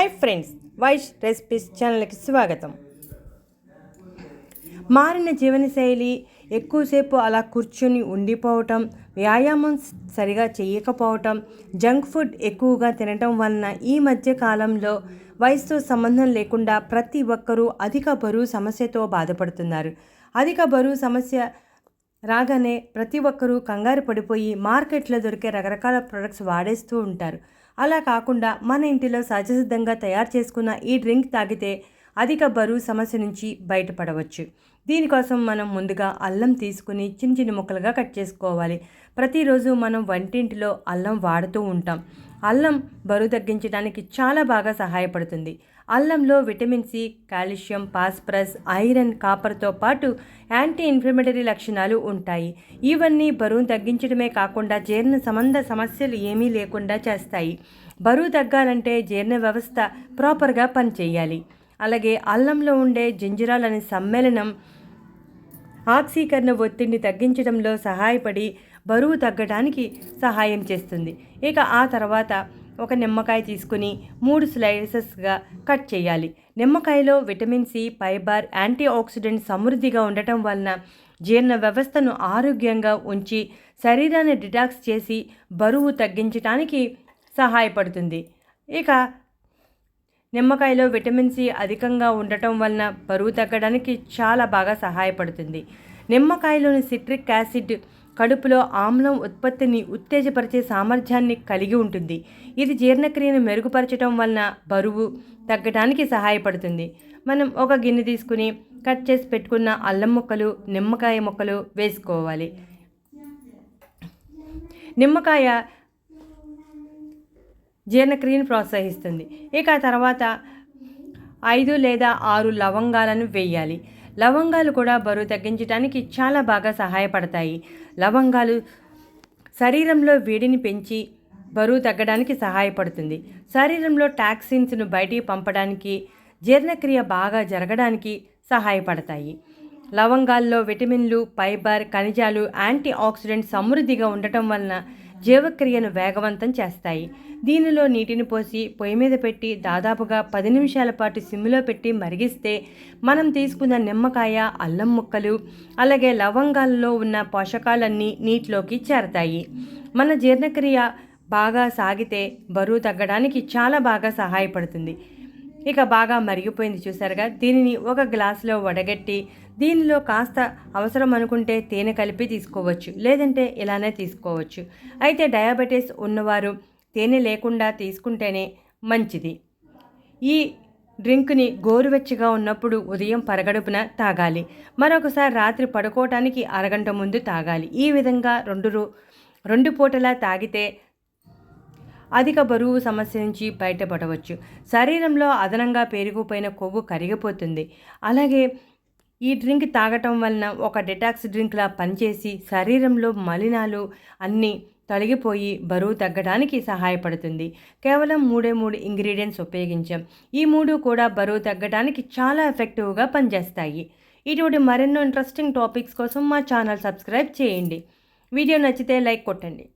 Hi friends Vaish recipes ఛానల్కి స్వాగతం. మారిన జీవనశైలి ఎక్కువసేపు అలా కూర్చొని ఉండిపోవటం వ్యాయామం సరిగా చేయకపోవటం జంక్ ఫుడ్ ఎక్కువగా తినటం వలన ఈ మధ్య కాలంలో వయసుతో సంబంధం లేకుండా ప్రతి ఒక్కరూ అధిక బరువు సమస్యతో బాధపడుతున్నారు. అధిక బరువు సమస్య రాగానే ప్రతి ఒక్కరూ కంగారు పడిపోయి మార్కెట్లో దొరికే రకరకాల ప్రొడక్ట్స్ వాడేస్తూ ఉంటారు. అలా కాకుండా మన ఇంటిలో సహజసిద్ధంగా తయారు చేసుకున్న ఈ డ్రింక్ తాగితే అధిక బరువు సమస్య నుంచి బయటపడవచ్చు. దీనికోసం మనం ముందుగా అల్లం తీసుకుని చిన్న చిన్న ముక్కలుగా కట్ చేసుకోవాలి. ప్రతిరోజు మనం వంటింటిలో అల్లం వాడుతూ ఉంటాం. అల్లం బరువు తగ్గించడానికి చాలా బాగా సహాయపడుతుంది. అల్లంలో vitamin C calcium phosphorus iron కాపర్తో పాటు యాంటీ ఇన్ఫ్లమేటరీ లక్షణాలు ఉంటాయి. ఇవన్నీ బరువు తగ్గించడమే కాకుండా జీర్ణ సంబంధ సమస్యలు ఏమీ లేకుండా చేస్తాయి. బరువు తగ్గాలంటే జీర్ణ వ్యవస్థ ప్రాపర్గా పనిచేయాలి. అలాగే అల్లంలో ఉండే జింజరాల్ అనే సమ్మేళనం ఆక్సీకరణ ఒత్తిడిని తగ్గించడంలో సహాయపడి బరువు తగ్గడానికి సహాయం చేస్తుంది. ఇక ఆ తర్వాత ఒక నిమ్మకాయ తీసుకుని మూడు స్లైసెస్గా కట్ చేయాలి. నిమ్మకాయలో vitamin C fibre antioxidant సమృద్ధిగా ఉండటం వలన జీర్ణ వ్యవస్థను ఆరోగ్యంగా ఉంచి శరీరాన్ని డిటాక్స్ చేసి బరువు తగ్గించడానికి సహాయపడుతుంది. ఇక నిమ్మకాయలో విటమిన్ సి అధికంగా ఉండటం వలన బరువు తగ్గడానికి చాలా బాగా సహాయపడుతుంది. నిమ్మకాయలోని సిట్రిక్ యాసిడ్ కడుపులో ఆమ్లం ఉత్పత్తిని ఉత్తేజపరిచే సామర్థ్యాన్ని కలిగి ఉంటుంది. ఇది జీర్ణక్రియను మెరుగుపరచడం వలన బరువు తగ్గడానికి సహాయపడుతుంది. మనం ఒక గిన్నె తీసుకుని కట్ చేసి పెట్టుకున్న అల్లం ముక్కలు నిమ్మకాయ ముక్కలు వేసుకోవాలి. నిమ్మకాయ జీర్ణక్రియను ప్రోత్సహిస్తుంది. ఇక తర్వాత ఐదు లేదా ఆరు లవంగాలను వేయాలి. లవంగాలు కూడా బరువు తగ్గించడానికి చాలా బాగా సహాయపడతాయి. లవంగాలు శరీరంలో వేడిని పెంచి బరువు తగ్గడానికి సహాయపడుతుంది. శరీరంలో టాక్సిన్స్ను బయటికి పంపడానికి జీర్ణక్రియ బాగా జరగడానికి సహాయపడతాయి. లవంగాల్లో విటమిన్లు ఫైబర్ ఖనిజాలు యాంటీ ఆక్సిడెంట్ సమృద్ధిగా ఉండటం వలన జీవక్రియను వేగవంతం చేస్తాయి. దీనిలో నీటిని పోసి పొయ్యి మీద పెట్టి దాదాపుగా పది నిమిషాల పాటు సిమ్లో పెట్టి మరిగిస్తే మనం తీసుకున్న నిమ్మకాయ అల్లం ముక్కలు అలాగే లవంగాల్లో ఉన్న పోషకాలన్నీ నీటిలోకి చేరతాయి. మన జీర్ణక్రియ బాగా సాగితే బరువు తగ్గడానికి చాలా బాగా సహాయపడుతుంది. ఇక బాగా మరిగిపోయింది చూసారుగా దీనిని ఒక గ్లాసులో వడగట్టి దీనిలో కాస్త అవసరం అనుకుంటే తేనె కలిపి తీసుకోవచ్చు లేదంటే ఇలానే తీసుకోవచ్చు. అయితే డయాబెటీస్ ఉన్నవారు తేనె లేకుండా తీసుకుంటేనే మంచిది. ఈ డ్రింక్ని గోరువెచ్చగా ఉన్నప్పుడు ఉదయం పరగడుపున తాగాలి. మరొకసారి రాత్రి పడుకోవటానికి అరగంట ముందు తాగాలి. ఈ విధంగా రెండు రెండు పూటలా తాగితే అధిక బరువు సమస్య నుంచి బయటపడవచ్చు. శరీరంలో అదనంగా పెరిగిపోయిన కొవ్వు కరిగిపోతుంది. అలాగే ఈ డ్రింక్ తాగటం వలన ఒక డిటాక్స్ డ్రింక్లా పనిచేసి శరీరంలో మలినాలు అన్నీ తొలగిపోయి బరువు తగ్గడానికి సహాయపడుతుంది. కేవలం మూడే మూడు ఇంగ్రీడియంట్స్ ఉపయోగించాం. ఈ మూడు కూడా బరువు తగ్గడానికి చాలా ఎఫెక్టివ్గా పనిచేస్తాయి. ఇటువంటి మరెన్నో ఇంట్రెస్టింగ్ టాపిక్స్ కోసం మా ఛానల్ సబ్స్క్రైబ్ చేయండి. వీడియో నచ్చితే లైక్ కొట్టండి.